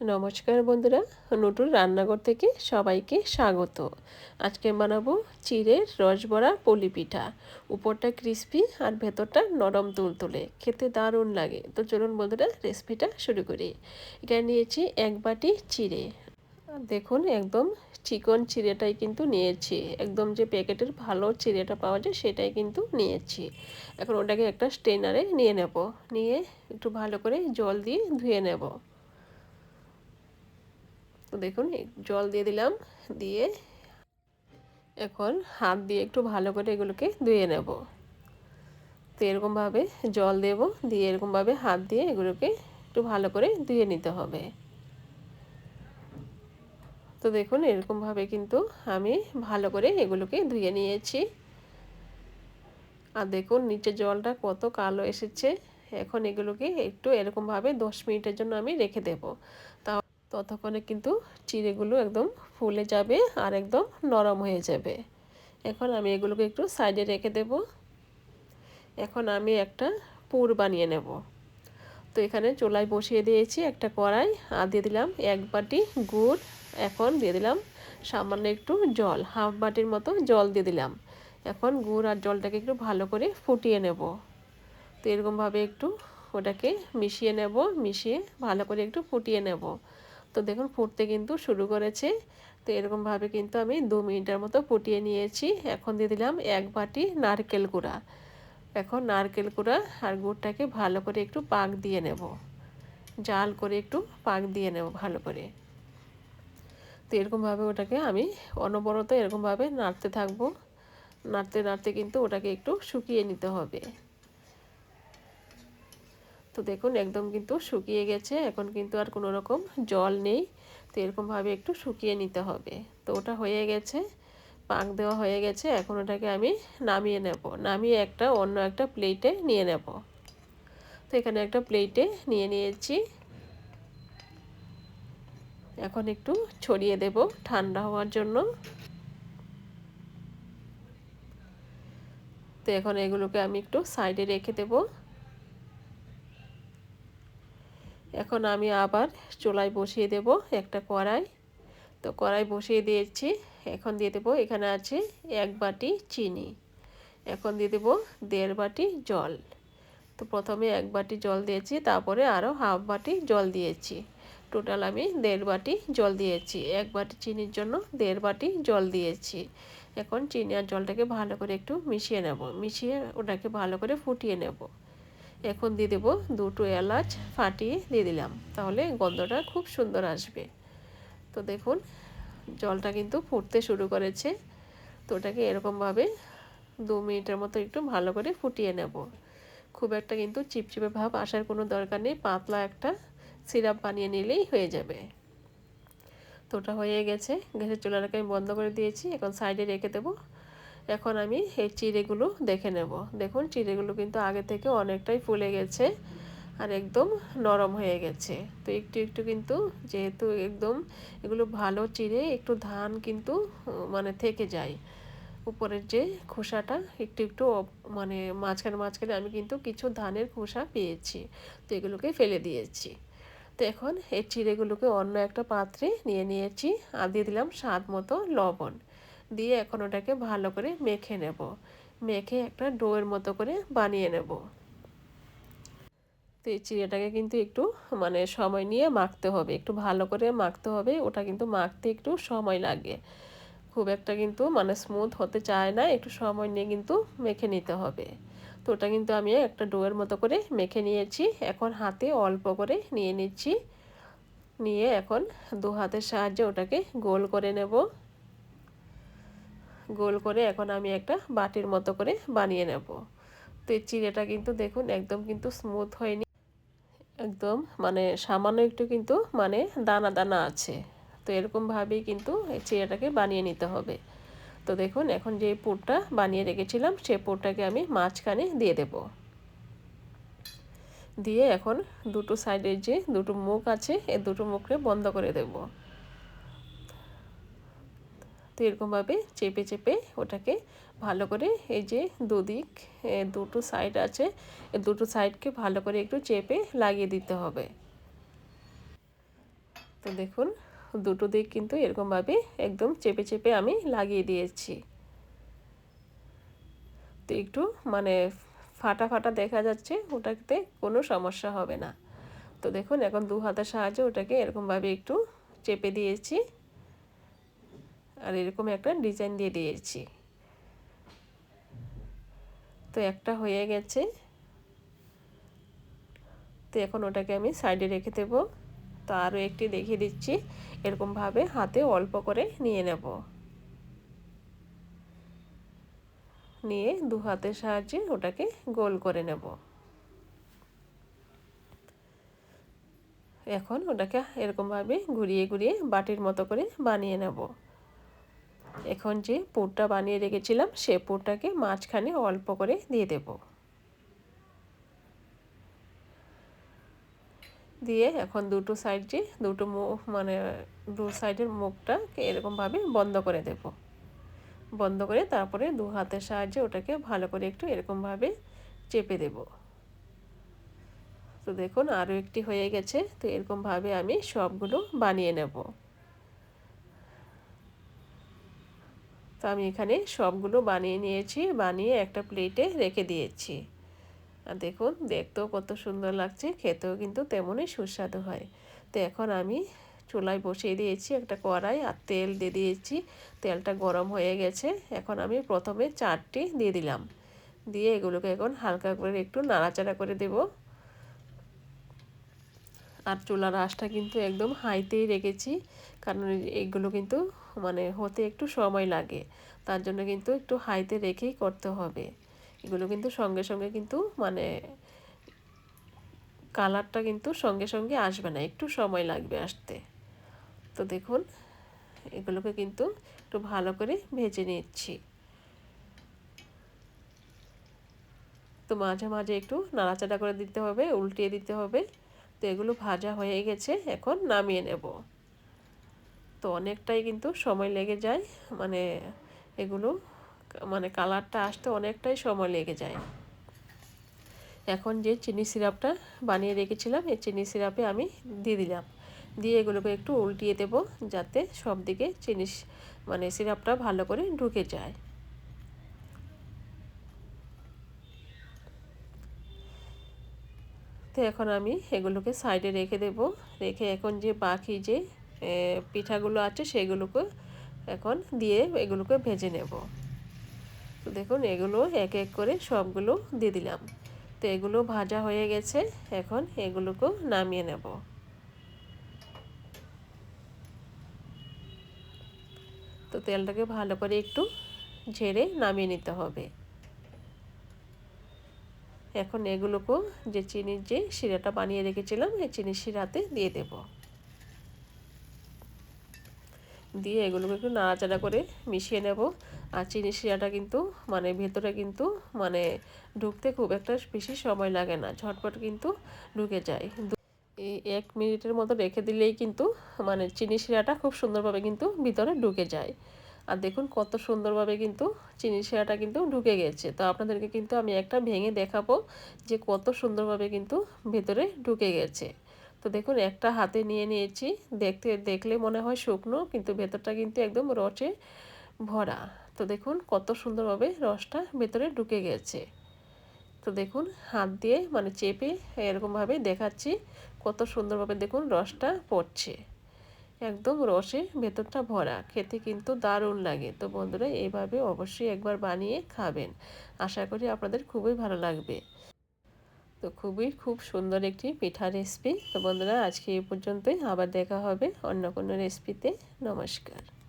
নমস্কার বন্ধুরা নতুন রান্নাঘর থেকে সবাইকে স্বাগত। আজকে বানাবো চিড়ের রসবড়া পলি পিঠা। উপরটা ক্রিস্পি আর ভেতরটা নরম তুলতুলে। খেতে দারুণ লাগে। তো চলুন বন্ধুরা রেসিপিটা শুরু করি। এখানে নিয়েছি এক বাটি চিড়ে। দেখুন, একদম চিকন চিড়েটাই কিন্তু নিয়েছি। একদম যে প্যাকেটের ভালো চিড়েটা পাওয়া যায়, সেটাই কিন্তু নিয়েছি। এখন ওটাকে একটা স্টেনারে নিয়ে নেব। নিয়ে একটু ভালো করে জল দিয়ে ধুয়ে নেব। তো দেখুন জল দিয়ে দিলাম, দিয়ে এখন হাত দিয়ে একটু ভালো করে এগুলোকে ধুয়ে নেব। তো এরকমভাবে জল দেব, দিয়ে এরকমভাবে হাত দিয়ে এগুলোকে একটু ভালো করে ধুয়ে নিতে হবে। তো দেখুন, এরকমভাবে কিন্তু আমি ভালো করে এগুলোকে ধুয়ে নিয়েছি। আর দেখুন নিচে জলটা কত কালো এসেছে। এখন এগুলোকে একটু এরকমভাবে দশ মিনিটের জন্য আমি রেখে দেব। ততক্ষণে কিন্তু চিড়েগুলো একদম ফুলে যাবে আর একদম নরম হয়ে যাবে। এখন আমি এগুলোকে একটু সাইডে রেখে দেব। এখন আমি একটা পুর বানিয়ে নেব। তো এখানে চোলায় বসিয়ে দিয়েছি একটা কড়াই আর দিয়ে দিলাম এক বাটি গুড়। এখন দিয়ে দিলাম সামান্য একটু জল, হাফ বাটির মতো জল দিয়ে দিলাম। এখন গুড় আর জলটাকে একটু ভালো করে ফুটিয়ে নেব। তো এরকমভাবে একটু ওটাকে মিশিয়ে নেব, মিশিয়ে ভালো করে একটু ফুটিয়ে নেব। তো দেখুন ফুটতে কিন্তু শুরু করেছে। তো এরকমভাবে কিন্তু আমি দু মিনিটের মতো ফুটিয়ে নিয়েছি। এখন দিয়ে দিলাম এক বাটি নারকেল গুঁড়া। এখন নারকেল গুঁড়া আর গুড়টাকে ভালো করে একটু পাক দিয়ে নেব। জাল করে একটু পাক দিয়ে নেব ভালো করে। তো এরকমভাবে ওটাকে আমি অনবরত এরকমভাবে নাড়তে থাকব। নাড়তে নাড়তে কিন্তু ওটাকে একটু শুকিয়ে নিতে হবে। তো দেখুন, একদম কিন্তু শুকিয়ে গেছে। এখন কিন্তু আর কোনো রকম জল নেই। তো এরকমভাবে একটু শুকিয়ে নিতে হবে। তো ওটা হয়ে গেছে, পাক দেওয়া হয়ে গেছে। এখন ওটাকে আমি নামিয়ে নেব। নামিয়ে একটা অন্য একটা প্লেটে নিয়ে নেব। তো এখানে একটা প্লেটে নিয়ে নিয়েছি। এখন একটু ছড়িয়ে দেব ঠান্ডা হওয়ার জন্য। তো এখন এগুলোকে আমি একটু সাইডে রেখে দেব। এখন আমি আবার চুলায় বসিয়ে দেব একটা কড়াই। তো কড়াই বসিয়ে দিয়েছি, এখন দিয়ে দেবো এখানে আছে এক বাটি চিনি। এখন দিয়ে দেবো দেড় বাটি জল। তো প্রথমে এক বাটি জল দিয়েছি, তারপরে আরও হাফ বাটি জল দিয়েছি। টোটাল আমি দেড় বাটি জল দিয়েছি, এক বাটি চিনির জন্য দেড় বাটি জল দিয়েছি। এখন চিনি আর জলটাকে ভালো করে একটু মিশিয়ে নেব, মিশিয়ে ওটাকে ভালো করে ফুটিয়ে নেব। এখন দিয়ে দেবো দুটো এলাচ ফাটিয়ে দিয়ে দিলাম। তাহলে গন্ধটা খুব সুন্দর আসবে। তো দেখুন, জলটা কিন্তু ফুটতে শুরু করেছে। তো ওটাকে এরকমভাবে দু মিনিটের মতো একটু ভালো করে ফুটিয়ে নেব। খুব একটা কিন্তু চিপচিপে ভাব আসার কোনো দরকার নেই, পাতলা একটা সিরাপ বানিয়ে নিলেই হয়ে যাবে। তো ওটা হয়ে গেছে। গ্যাসের চুলাটাকে আমি বন্ধ করে দিয়েছি। এখন সাইডে রেখে দেবো। এখন আমি এই চিড়েগুলো দেখে নেব। দেখুন, চিড়েগুলো কিন্তু আগে থেকে অনেকটাই ফুলে গেছে আর একদম নরম হয়ে গেছে। তো একটু একটু কিন্তু যেহেতু একদম এগুলো ভালো চিড়ে, একটু ধান কিন্তু মানে থেকে যায়। উপরের যে খোসাটা, একটু একটু মানে মাঝখানে মাঝখানে আমি কিন্তু কিছু ধানের খোসা পেয়েছি। তো এগুলোকে ফেলে দিয়েছি। তো এখন এই চিড়েগুলোকে অন্য একটা পাত্রে নিয়ে নিয়েছি। আর দিয়ে দিলাম স্বাদ মতো লবণ। দিয়ে এখন ওটাকে ভালো করে মেখে নেব। মেখে একটা ডোয়ের মতো করে বানিয়ে নেব। তো এই চিড়েটাকে কিন্তু একটু মানে সময় নিয়ে মাখতে হবে। একটু ভালো করে মাখতে হবে। ওটা কিন্তু মাখতে একটু সময় লাগে। খুব একটা কিন্তু মানে স্মুথ হতে চায় না। একটু সময় নিয়ে কিন্তু মেখে নিতে হবে। তো ওটা কিন্তু আমি একটা ডোয়ের মতো করে মেখে নিয়েছি। এখন হাতে অল্প করে নিয়ে নিচ্ছি। নিয়ে এখন দু হাতের সাহায্যে ওটাকে গোল করে নেব। গোল করে এখন আমি একটা বাটির মতো করে বানিয়ে নেব। তো এই চিড়েটা কিন্তু দেখুন একদম কিন্তু স্মুথ হয়নি। একদম মানে সামান্য একটু কিন্তু মানে দানা দানা আছে। তো এরকমভাবেই কিন্তু এই চিড়েটাকে বানিয়ে নিতে হবে। তো দেখুন এখন যে পুরটা বানিয়ে রেখেছিলাম সে পুরটাকে আমি মাঝখানে দিয়ে দেব। দিয়ে এখন দুটো সাইডের যে দুটো মুখ আছে এই দুটো মুখকে বন্ধ করে দেব। তো এরকমভাবে চেপে চেপে ওটাকে ভালো করে এই যে দুদিক দুটো সাইড আছে দুটো সাইডকে ভালো করে একটু চেপে লাগিয়ে দিতে হবে। তো দেখুন, দুটো দিক কিন্তু এরকমভাবে একদম চেপে চেপে আমি লাগিয়ে দিয়েছি। তো একটু মানে ফাটা ফাটা দেখা যাচ্ছে, ওটাতে কোনো সমস্যা হবে না। তো দেখুন, এখন দু হাতের সাহায্যে ওটাকে এরকমভাবে একটু চেপে দিয়েছি। আর এরকম একটা ডিজাইন দিয়ে দিয়েছি। তো একটা হয়ে গেছে। তো এখন ওটাকে আমি সাইডে রেখে দেবো। তো আরও একটি দেখিয়ে দিচ্ছি। এরকমভাবে হাতে অল্প করে নিয়ে নেব। নিয়ে দু হাতের সাহায্যে ওটাকে গোল করে নেব। এখন ওটাকে এরকমভাবে ঘুরিয়ে ঘুরিয়ে বাটির মতো করে বানিয়ে নেব। এখন যে পুরটা বানিয়ে রেখেছিলাম, সে পুরটাকে মাঝখানে অল্প করে দিয়ে দেব। দিয়ে এখন দুটো সাইড যে, দুটো মুখ মানে দু সাইডের মুখটাকে এরকমভাবে বন্ধ করে দেব। বন্ধ করে তারপরে দু হাতের সাহায্যে ওটাকে ভালো করে একটু এরকমভাবে চেপে দেব। তো দেখুন আরও একটি হয়ে গেছে, তো এরকমভাবে আমি সবগুলো বানিয়ে নেব। তো আমি এখানে সবগুলো বানিয়ে নিয়েছি, বানিয়ে একটা প্লেটে রেখে দিয়েছি। আর দেখুন, দেখতেও কত সুন্দর লাগছে, খেতেও কিন্তু তেমনই সুস্বাদু হয়। তো এখন আমি চুলায় বসিয়ে দিয়েছি একটা কড়াই আর তেল দিয়ে দিয়েছি। তেলটা গরম হয়ে গেছে, এখন আমি প্রথমে চারটি দিয়ে দিলাম। দিয়ে এগুলোকে এখন হালকা করে একটু নাড়াচাড়া করে দেব। আর চুলার আঁশটা কিন্তু একদম হাইতেই রেখেছি। কারণ এগুলো কিন্তু মানে হতে একটু সময় লাগে। তার জন্য কিন্তু একটু হাইতে রেখেই করতে হবে। এগুলো কিন্তু সঙ্গে সঙ্গে কিন্তু মানে কালারটা কিন্তু সঙ্গে সঙ্গে আসবে না, একটু সময় লাগবে আসতে। তো দেখুন, এগুলোকে কিন্তু একটু ভালো করে ভেজে নিচ্ছি। তো মাঝে মাঝে একটু নাড়াচাড়া করে দিতে হবে, উল্টিয়ে দিতে হবে। তো এগুলো ভাজা হয়ে গেছে, এখন নামিয়ে নেব। তো অনেকটাই কিন্তু সময় লেগে যায় মানে এগুলো মানে কালারটা আসতে অনেকটাই সময় লেগে যায়। এখন যে চিনি সিরাপটা বানিয়ে রেখেছিলাম, এই চিনি সিরাপে আমি দিয়ে দিলাম। দিয়ে এগুলোকে একটু উল্টিয়ে দেব, যাতে সব দিকে চিনি মানে সিরাপটা ভালো করে ঢুকে যায়। এখন আমি এগুলোকে সাইডে রেখে দেব। রেখে এখন যে বাকি যে পিঠাগুলো আছে সেগুলোকে এখন দিয়ে এগুলোকে ভেজে নেব। তো দেখুন, এগুলো এক এক করে সবগুলো দিয়ে দিলাম। তো এগুলো ভাজা হয়ে গেছে, এখন এগুলোকেও নামিয়ে নেব। তো তেলটাকে ভালো করে একটু ঝেড়ে নামিয়ে নিতে হবে। এখন এগুলোকেও যে চিনির যে শিরাটা বানিয়ে রেখেছিলাম, এই চিনির শিরাতে দিয়ে দেব। দিয়ে এগুলোকে একটু নাড়াচাড়া করে মিশিয়ে নেব। আর চিনি শিরাটা কিন্তু মানে ভেতরে কিন্তু মানে ঢুকতে খুব একটা বেশি সময় লাগে না, ঝটপট কিন্তু ঢুকে যায়। এই এক মিনিটের মতো রেখে দিলেই কিন্তু মানে চিনি শিরাটা খুব সুন্দরভাবে কিন্তু ভিতরে ঢুকে যায়। আর দেখুন কত সুন্দরভাবে কিন্তু চিনি শিরাটা কিন্তু ঢুকে গেছে। তো আপনাদেরকে কিন্তু আমি একটা ভেঙে দেখাবো যে কত সুন্দরভাবে কিন্তু ভেতরে ঢুকে গেছে। তো দেখুন একটা হাতে নিয়ে নিয়েছি, দেখতে, দেখলে মনে হয় শুকনো, কিন্তু ভেতরটা কিন্তু একদম রসে ভরা। তো দেখুন কত সুন্দরভাবে রসটা ভেতরে ঢুকে গেছে। তো দেখুন হাত দিয়ে মানে চেপে এরকমভাবে দেখাচ্ছি কত সুন্দরভাবে দেখুন রসটা পড়ছে। একদম রসে ভেতরটা ভরা। খেতে কিন্তু দারুণ লাগে। তো বন্ধুরা, এভাবে অবশ্যই একবার বানিয়ে খাবেন। আশা করি আপনাদের খুবই ভালো লাগবে। তো খুবই, খুব সুন্দর একটি পিঠা রেসিপি তো বন্ধুরা, আজকে এই পর্যন্তই। আবার দেখা হবে অন্য কোনো রেসিপিতে নমস্কার।